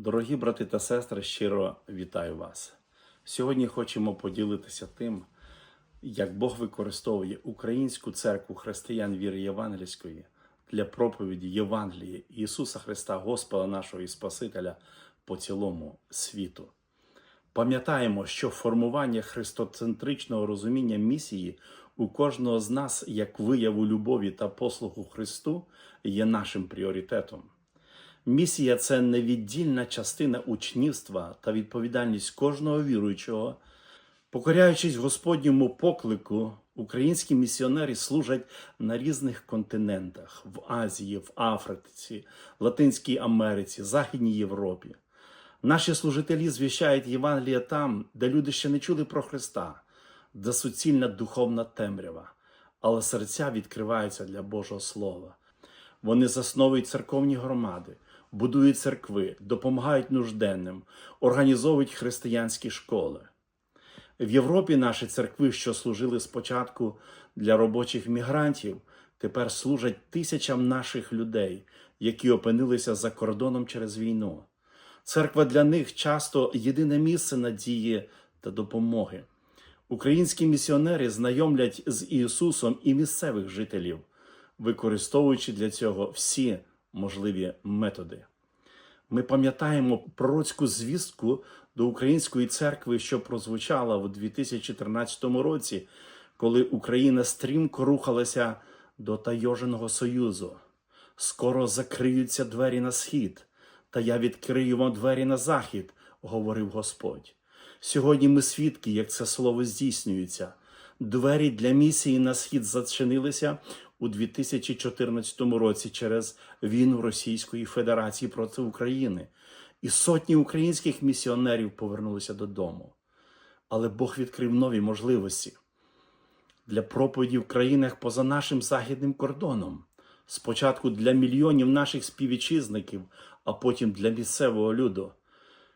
Дорогі брати та сестри, щиро вітаю вас. Сьогодні хочемо поділитися тим, як Бог використовує Українську церкву християн віри Євангельської для проповіді Євангелії Ісуса Христа, Господа нашого і Спасителя по цілому світу. Пам'ятаємо, що формування христоцентричного розуміння місії у кожного з нас як вияву любові та послуху Христу є нашим пріоритетом. Місія це невіддільна частина учнівства та відповідальність кожного віруючого. Покоряючись Господньому поклику, українські місіонери служать на різних континентах в Азії, в Африці, Латинській Америці, Західній Європі. Наші служителі звіщають Євангелія там, де люди ще не чули про Христа, де суцільна духовна темрява, але серця відкриваються для Божого Слова. Вони засновують церковні громади, будують церкви, допомагають нужденним, організовують християнські школи. В Європі наші церкви, що служили спочатку для робочих мігрантів, тепер служать тисячам наших людей, які опинилися за кордоном через війну. Церква для них часто єдине місце надії та допомоги. Українські місіонери знайомлять з Ісусом і місцевих жителів, використовуючи для цього всі можливі методи. Ми пам'ятаємо пророцьку звістку до української церкви, що прозвучала у 2014 році, коли Україна стрімко рухалася до Тайоженого Союзу. Скоро закриються двері на схід, та я відкрию вам двері на захід, говорив Господь. Сьогодні ми свідки, як це слово здійснюється. Двері для місії на схід зачинилися у 2014 році через війну Російської Федерації проти України, і сотні українських місіонерів повернулися додому. Але Бог відкрив нові можливості для проповіді в країнах поза нашим західним кордоном. Спочатку для мільйонів наших співвітчизників, а потім для місцевого люду.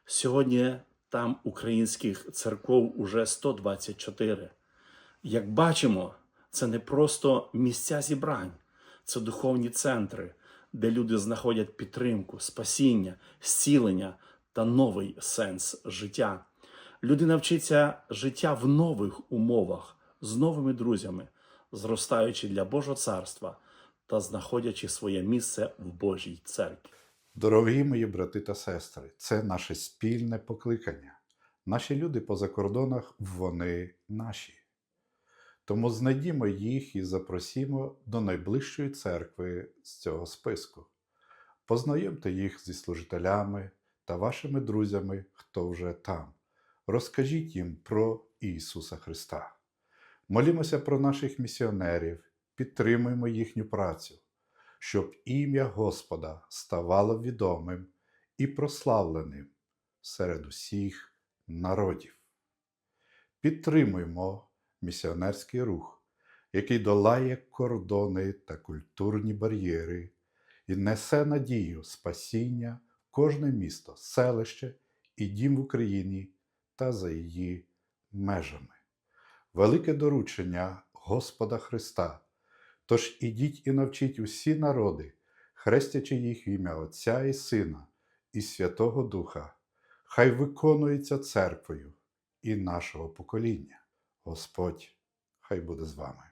Сьогодні там українських церков уже 124. Як бачимо, це не просто місця зібрань, це духовні центри, де люди знаходять підтримку, спасіння, зцілення та новий сенс життя. Людина вчиться життя в нових умовах, з новими друзями, зростаючи для Божого царства та знаходячи своє місце в Божій церкві. Дорогі мої брати та сестри, це наше спільне покликання. Наші люди поза кордонах, вони наші. Тому знайдімо їх і запросімо до найближчої церкви з цього списку. Познайомте їх зі служителями та вашими друзями, хто вже там. Розкажіть їм про Ісуса Христа. Молімося про наших місіонерів, підтримуємо їхню працю, щоб ім'я Господа ставало відомим і прославленим серед усіх народів. Підтримуємо місіонерський рух, який долає кордони та культурні бар'єри і несе надію спасіння в кожне місто, селище і дім в Україні та за її межами. Велике доручення Господа Христа. Тож ідіть і навчіть усі народи, хрестячи їх в ім'я Отця і Сина і Святого Духа, хай виконується церквою і нашого покоління. Господь хай буде з вами.